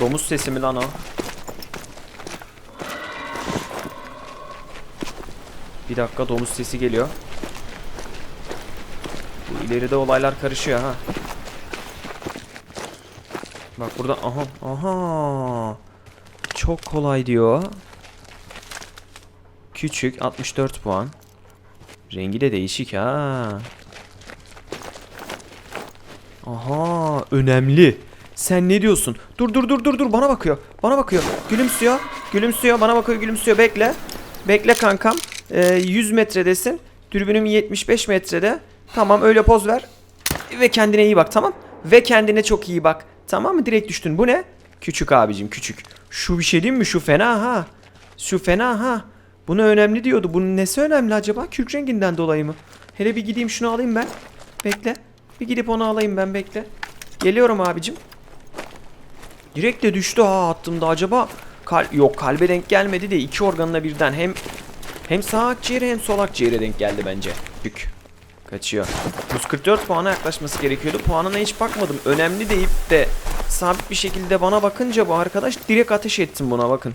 Domuz sesi mi lan o? Bir dakika domuz sesi geliyor. Bu ileride olaylar karışıyor ha. Bak burada aha aha. Çok kolay diyor. Küçük 64 puan. Rengi de değişik ha. Aha önemli. Sen ne diyorsun? Dur dur dur dur dur bana bakıyor. Bana bakıyor. Gülümsüyor. Gülümsüyor bana bakıyor gülümsüyor. Bekle. Bekle kankam. Ee, 100 metredesin. Dürbünüm 75 metrede. Tamam öyle poz ver. Ve kendine iyi bak tamam. Ve kendine çok iyi bak. Tamam mı? Direkt düştün. Bu ne? Küçük abicim küçük. Şu bir şey değil mi? Şu fena ha. Şu fena ha. Bunu önemli diyordu. Bunun nesi önemli acaba? Kürk renginden dolayı mı? Hele bir gideyim şunu alayım ben. Bekle. Bir gidip onu alayım ben bekle. Geliyorum abicim. Direkt de düştü ha attığımda acaba kal yok kalbe denk gelmedi de iki organına birden hem hem sağ akciğere hem sol akciğere denk geldi bence. Yük. Kaçıyor. 144 puana yaklaşması gerekiyordu. Puanına hiç bakmadım. Önemli deyip de sabit bir şekilde bana bakınca bu arkadaş direkt ateş ettim buna bakın.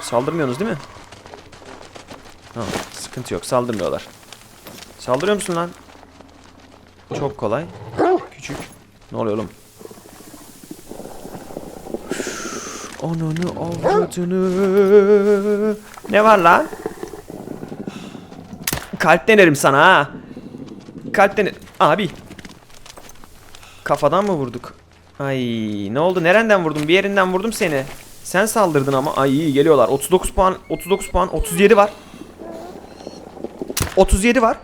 Saldırmıyorsunuz değil mi? Ha, sıkıntı yok. Saldırmıyorlar. Saldırıyor musun lan? Çok kolay. Küçük. Ne oluyor oğlum? Ananı avradını. Ne var lan? Kalp denerim sana ha. Kalp dener. Abi. Kafadan mı vurduk? Ay ne oldu? Nereden vurdum? Bir yerinden vurdum seni. Sen saldırdın ama. Ay iyi geliyorlar. 39 puan, 39 puan, 37 var. 37 var.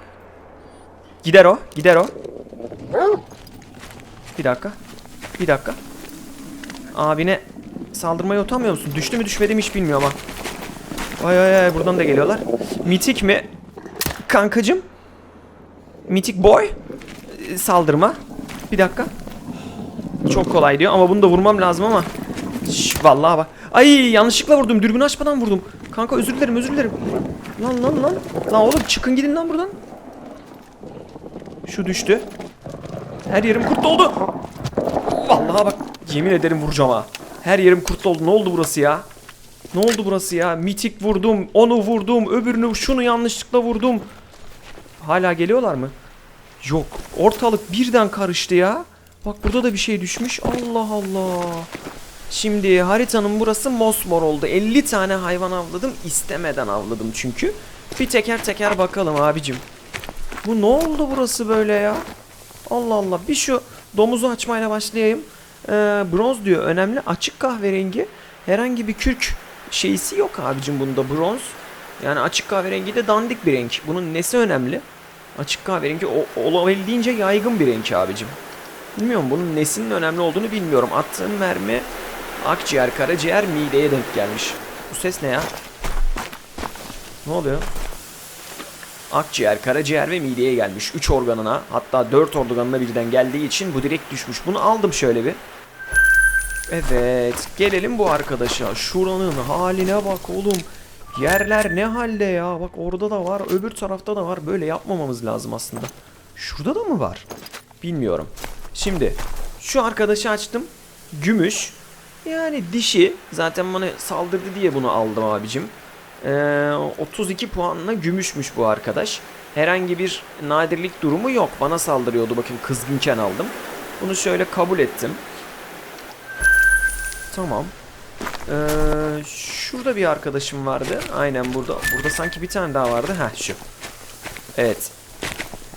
Gider o, gider o. Bir dakika. Bir dakika. Abine saldırmaya utanmıyor musun? Düştü mü düşmedi mi hiç bilmiyorum ha. Vay vay vay buradan da geliyorlar. Mitik mi? Kankacım. Mitik boy. Saldırma. Bir dakika. Çok kolay diyor ama bunu da vurmam lazım ama. Şş, vallahi bak. Ay yanlışlıkla vurdum. Dürbünü açmadan vurdum. Kanka özür dilerim özür dilerim. Lan lan lan. Lan oğlum çıkın gidin lan buradan. Şu düştü. Her yerim kurt oldu. Vallahi bak yemin ederim vuracağım ha. Her yerim kurt oldu. Ne oldu burası ya? Ne oldu burası ya? Mitik vurdum, onu vurdum, öbürünü şunu yanlışlıkla vurdum. Hala geliyorlar mı? Yok. Ortalık birden karıştı ya. Bak burada da bir şey düşmüş. Allah Allah. Şimdi haritanın burası mosmor oldu. 50 tane hayvan avladım. istemeden avladım çünkü. Bir teker teker bakalım abicim. Bu ne oldu burası böyle ya? Allah Allah. Bir şu domuzu açmayla başlayayım. Ee, bronz diyor. Önemli. Açık kahverengi. Herhangi bir kürk şeysi yok abicim bunda bronz. Yani açık kahverengi de dandik bir renk. Bunun nesi önemli? Açık kahverengi o- olabildiğince yaygın bir renk abicim. Bilmiyorum bunun nesinin önemli olduğunu bilmiyorum. Attığım mermi akciğer, karaciğer, mideye denk gelmiş. Bu ses ne ya? Ne oluyor? Akciğer, karaciğer ve mideye gelmiş. 3 organına hatta 4 organına birden geldiği için bu direkt düşmüş. Bunu aldım şöyle bir. Evet gelelim bu arkadaşa. Şuranın haline bak oğlum. Yerler ne halde ya. Bak orada da var öbür tarafta da var. Böyle yapmamamız lazım aslında. Şurada da mı var? Bilmiyorum. Şimdi şu arkadaşı açtım. Gümüş. Yani dişi. Zaten bana saldırdı diye bunu aldım abicim. Ee, 32 puanla gümüşmüş bu arkadaş. Herhangi bir nadirlik durumu yok. Bana saldırıyordu bakın kızgınken aldım. Bunu şöyle kabul ettim. Tamam. Ee, şurada bir arkadaşım vardı. Aynen burada. Burada sanki bir tane daha vardı. Heh şu. Evet.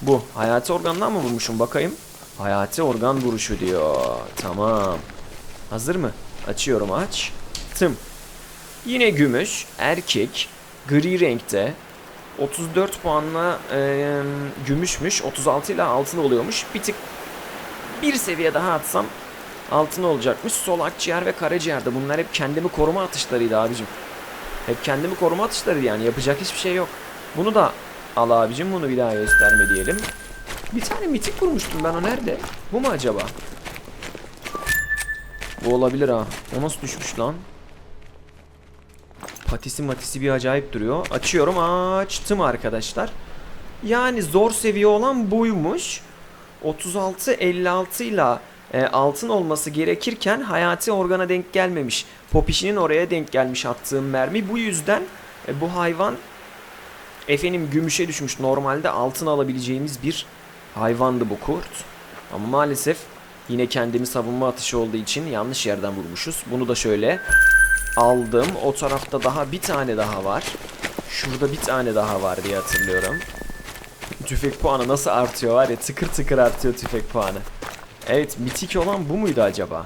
Bu. Hayati organdan mı vurmuşum bakayım. Hayati organ vuruşu diyor. Tamam. Hazır mı? Açıyorum aç. Tım. Yine gümüş. Erkek. Gri renkte. 34 puanla e, gümüşmüş. 36 ile altın oluyormuş. Bir tık bir seviye daha atsam altın olacakmış. Sol akciğer ve karaciğerde. Bunlar hep kendimi koruma atışlarıydı abicim. Hep kendimi koruma atışları yani. Yapacak hiçbir şey yok. Bunu da al abicim. Bunu bir daha gösterme diyelim. Bir tane mitik vurmuştum ben o nerede? Bu mu acaba? Bu olabilir ha. O nasıl düşmüş lan? Patisi matisi bir acayip duruyor. Açıyorum. Açtım arkadaşlar. Yani zor seviye olan buymuş. 36 56 ile e, altın olması gerekirken hayati organa denk gelmemiş. Popişinin oraya denk gelmiş attığım mermi. Bu yüzden e, bu hayvan efendim gümüşe düşmüş. Normalde altın alabileceğimiz bir hayvandı bu kurt. Ama maalesef yine kendimi savunma atışı olduğu için yanlış yerden vurmuşuz. Bunu da şöyle aldım. O tarafta daha bir tane daha var. Şurada bir tane daha var diye hatırlıyorum. Tüfek puanı nasıl artıyor var ya tıkır tıkır artıyor tüfek puanı. Evet mitik olan bu muydu acaba?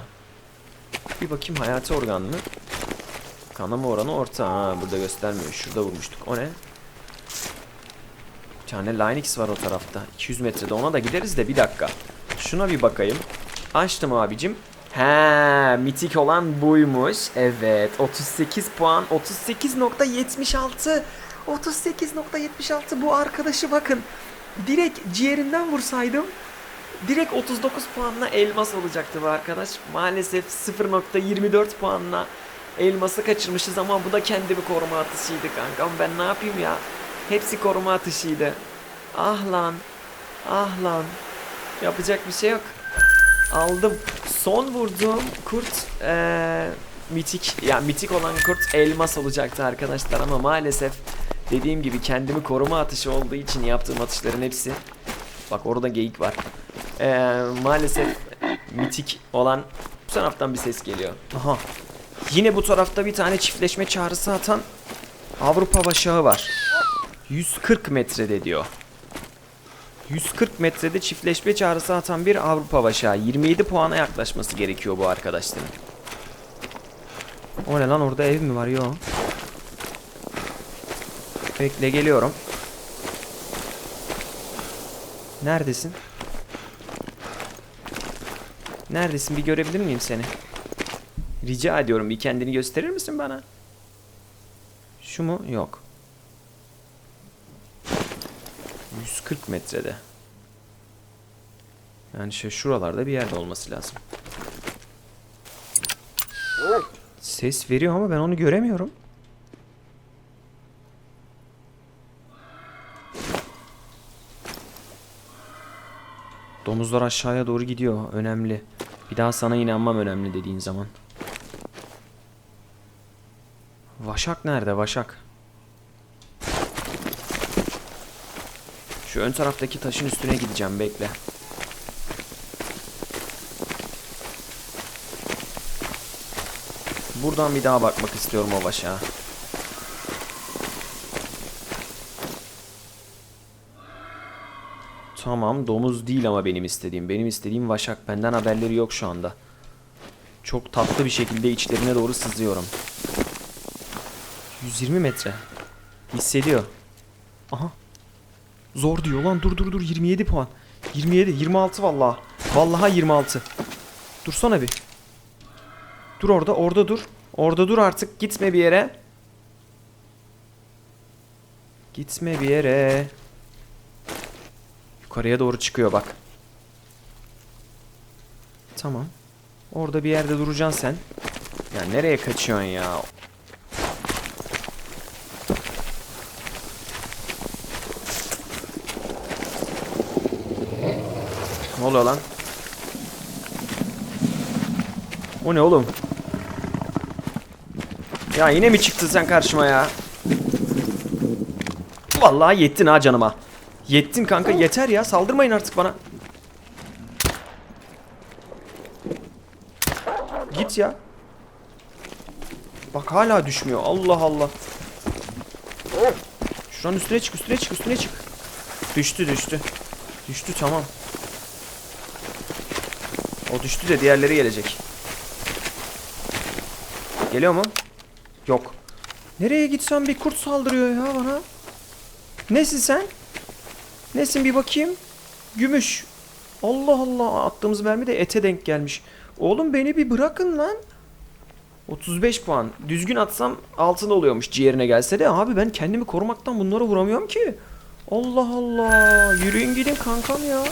Bir bakayım hayati organ mı? Kanama oranı orta. Ha burada göstermiyor. Şurada vurmuştuk. O ne? Bir tane Linux var o tarafta. 200 metrede ona da gideriz de bir dakika. Şuna bir bakayım. Açtım abicim. He, mitik olan buymuş. Evet, 38 puan, 38.76. 38.76 bu arkadaşı bakın. Direkt ciğerinden vursaydım direkt 39 puanla elmas olacaktı bu arkadaş. Maalesef 0.24 puanla elması kaçırmışız ama bu da kendimi koruma atışıydı kankam. Ben ne yapayım ya? Hepsi koruma atışıydı. Ah lan. Ah lan. Yapacak bir şey yok. Aldım. Son vurduğum kurt eee, mitik. Ya mitik olan kurt elmas olacaktı arkadaşlar ama maalesef dediğim gibi kendimi koruma atışı olduğu için yaptığım atışların hepsi. Bak orada geyik var. Eee, maalesef mitik olan bu taraftan bir ses geliyor. Aha. Yine bu tarafta bir tane çiftleşme çağrısı atan Avrupa başağı var. 140 metrede diyor. 140 metrede çiftleşme çağrısı atan bir Avrupa başağı. 27 puana yaklaşması gerekiyor bu arkadaşların. O ne lan orada ev mi var? Yo. Bekle geliyorum. Neredesin? Neredesin? Bir görebilir miyim seni? Rica ediyorum bir kendini gösterir misin bana? Şu mu? Yok. 140 metrede. Yani şey şuralarda bir yerde olması lazım. Ses veriyor ama ben onu göremiyorum. Domuzlar aşağıya doğru gidiyor. Önemli. Bir daha sana inanmam önemli dediğin zaman. Vaşak nerede? Vaşak. Şu ön taraftaki taşın üstüne gideceğim. Bekle. Buradan bir daha bakmak istiyorum o vaşağa. Tamam domuz değil ama benim istediğim. Benim istediğim vaşak. Benden haberleri yok şu anda. Çok tatlı bir şekilde içlerine doğru sızıyorum. 120 metre. Hissediyor. Aha. Zor diyor lan dur dur dur 27 puan. 27 26 vallahi. Vallahi 26. Dursana bir. Dur orada orada dur. Orada dur artık gitme bir yere. Gitme bir yere. Yukarıya doğru çıkıyor bak. Tamam. Orada bir yerde duracaksın sen. Ya nereye kaçıyorsun ya? Oluyor lan? O ne oğlum? Ya yine mi çıktın sen karşıma ya? Vallahi yettin ha canıma. Yettin kanka yeter ya saldırmayın artık bana. Git ya. Bak hala düşmüyor. Allah Allah. Şuranın üstüne çık, üstüne çık, üstüne çık. Düştü, düştü. Düştü tamam. O düştü de diğerleri gelecek. Geliyor mu? Yok. Nereye gitsem bir kurt saldırıyor ya bana. Nesin sen? Nesin bir bakayım. Gümüş. Allah Allah attığımız mermi de ete denk gelmiş. Oğlum beni bir bırakın lan. 35 puan. Düzgün atsam altın oluyormuş ciğerine gelse de abi ben kendimi korumaktan bunları vuramıyorum ki. Allah Allah. Yürüyün gidin kankam ya.